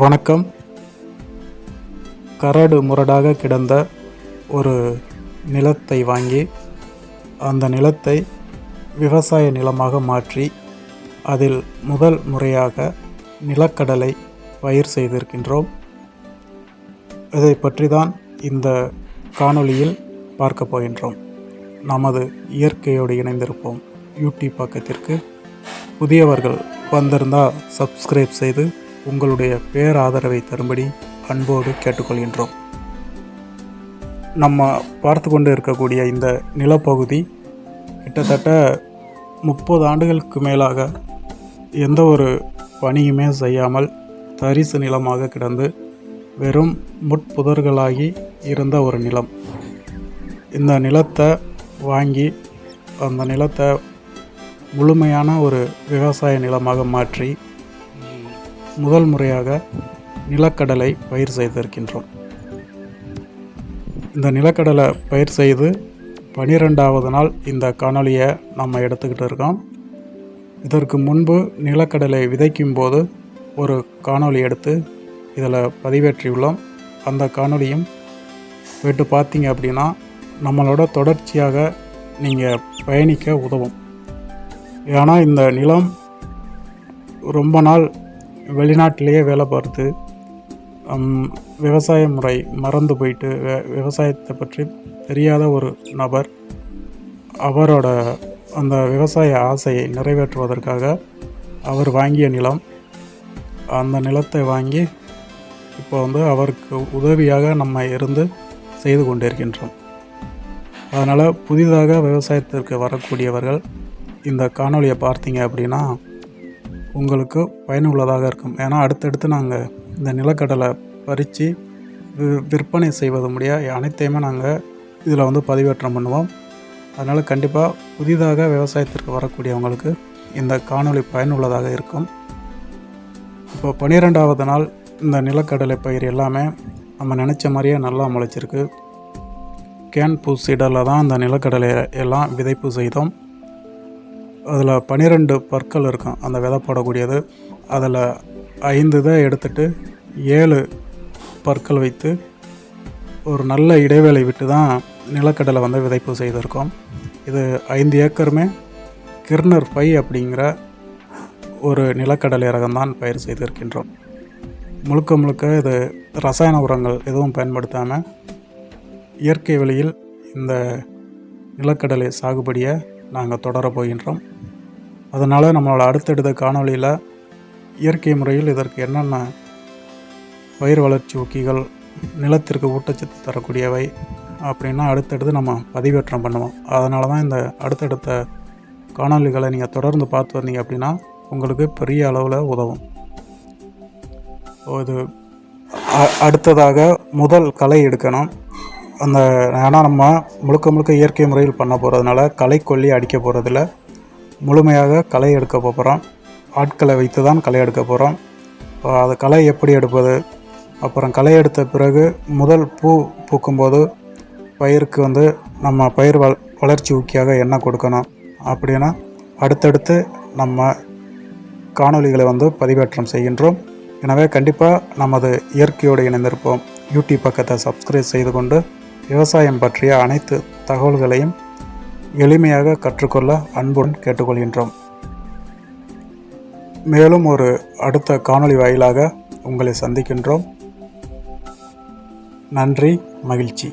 வணக்கம். கரடு முரடாக கிடந்த ஒரு நிலத்தை வாங்கி அந்த நிலத்தை விவசாய நிலமாக மாற்றி அதில் முதல் முறையாக நிலக்கடலை பயிர் செய்திருக்கின்றோம். இதை பற்றி தான் இந்த காணொளியில் பார்க்க போகின்றோம். நமது இயற்கையோடு இணைந்திருப்போம். யூடியூப் பக்கத்திற்கு புதியவர்கள் வந்திருந்தால் சப்ஸ்கிரைப் செய்து உங்களுடைய பேராதரவை தரும்படி அன்போடு கேட்டுக்கொள்கின்றோம். நம்ம பார்த்து கொண்டு இருக்கக்கூடிய இந்த நிலப்பகுதி கிட்டத்தட்ட முப்பது ஆண்டுகளுக்கு மேலாக எந்த ஒரு பணியுமே செய்யாமல் தரிசு நிலமாக கிடந்து வெறும் முட்புதர்களாகி இருந்த ஒரு நிலம். இந்த நிலத்தை வாங்கி அந்த நிலத்தை முழுமையான ஒரு விவசாய நிலமாக மாற்றி முதல் முறையாக நிலக்கடலை பயிர் செய்திருக்கின்றோம். இந்த நிலக்கடலை பயிர் செய்து பனிரெண்டாவது நாள் இந்த காணொலியை நம்ம எடுத்துக்கிட்டு இருக்கோம். இதற்கு முன்பு நிலக்கடலை விதைக்கும் போது ஒரு காணொளி எடுத்து இதில் பதிவேற்றியுள்ளோம். அந்த காணொலியும் போயிட்டு பார்த்தீங்க அப்படின்னா நம்மளோட தொடர்ச்சியாக நீங்கள் பயணிக்க உதவும். ஏன்னா இந்த நிலம் ரொம்ப நாள் வெளிநாட்டிலேயே வேலை பார்த்து விவசாய முறை மறந்து போயிட்டு விவசாயத்தை பற்றி தெரியாத ஒரு நபர் அவரோட அந்த விவசாய ஆசையை நிறைவேற்றுவதற்காக அவர் வாங்கிய நிலம் அந்த நிலத்தை வாங்கி இப்போ வந்து அவருக்கு உதவியாக நம்ம இருந்து செய்து கொண்டிருக்கின்றோம். அதனால் புதிதாக விவசாயத்திற்கு வரக்கூடியவர்கள் இந்த காணொளியை பார்த்தீங்க அப்படின்னா உங்களுக்கு பயனுள்ளதாக இருக்கும். ஏன்னா அடுத்தடுத்து நாங்கள் இந்த நிலக்கடலை பறித்து விற்பனை செய்வது முடிய அனைத்தையுமே நாங்கள் இதில் வந்து பதிவேற்றம் பண்ணுவோம். அதனால் கண்டிப்பாக புதிதாக விவசாயத்திற்கு வரக்கூடியவங்களுக்கு இந்த காணொளி பயனுள்ளதாக இருக்கும். இப்போ பன்னிரெண்டாவது நாள் இந்த நிலக்கடலை பயிர் எல்லாமே நம்ம நினச்ச மாதிரியே நல்லா முளைச்சிருக்கு. கேன் பூசிடலில் தான் இந்த நிலக்கடலை எல்லாம் விதைப்பு செய்தோம். அதில் பன்னிரெண்டு பற்கள் இருக்கும் அந்த விதை போடக்கூடியது. அதில் ஐந்து இதை எடுத்துட்டு ஏழு பற்கள் வைத்து ஒரு நல்ல இடைவேளை விட்டு தான் நிலக்கடலை வந்து விதைப்பு செய்திருக்கோம். இது ஐந்து ஏக்கருமே கிர்னர் ஃபை அப்படிங்கிற ஒரு நிலக்கடலை ரகம்தான் பயிர் செய்திருக்கின்றோம். முழுக்க முழுக்க இது ரசாயன உரங்கள் எதுவும் பயன்படுத்தாமல் இயற்கை வழியில் இந்த நிலக்கடலை சாகுபடியை நாங்கள் தொடர போகின்றோம். அதனால் நம்மளோட அடுத்தடுத்த காணொளியில் இயற்கை முறையில் இதற்கு என்னென்ன பயிர் வளர்ச்சி ஊக்கிகள் நிலத்திற்கு ஊட்டச்சத்து தரக்கூடியவை அப்படின்னா அடுத்தடுத்து நம்ம பதிவேற்றம் பண்ணுவோம். அதனால தான் இந்த அடுத்தடுத்த காணொளிகளை நீங்கள் தொடர்ந்து பார்த்து வந்தீங்க அப்படின்னா உங்களுக்கு பெரிய அளவில் உதவும். இது அ- அடுத்ததாக முதல் களை எடுக்கணும். அந்த ஏன்னா நம்ம முழுக்க முழுக்க இயற்கை முறையில் பண்ண போகிறதுனால களை கொல்லி அடிக்க போகிறதில்ல முழுமையாக களை எடுக்க போகிறோம் ஆட்களை வைத்து தான் களை எடுக்க போகிறோம் அது களை எப்படி எடுப்பது? அப்புறம் களை எடுத்த பிறகு முதல் பூ பூக்கும்போது பயிருக்கு வந்து நம்ம பயிர் வள வளர்ச்சி ஊக்கியாக என்ன கொடுக்கணும். அப்படின்னா அடுத்தடுத்து நம்ம காணொளிகளை வந்து பதிவேற்றம் செய்கின்றோம். எனவே கண்டிப்பாக நமது இயற்கையோடு இணைந்திருப்போம். யூடியூப் பக்கத்தை சப்ஸ்கிரைப் செய்து கொண்டு விவசாயம் பற்றிய அனைத்து தகவல்களையும் எளிமையாக கற்றுக்கொள்ள அன்புடன் கேட்டுக்கொள்கின்றோம். மேலும் ஒரு அடுத்த காணொளி வாயிலாக உங்களை சந்திக்கின்றோம். நன்றி மகிழ்ச்சி.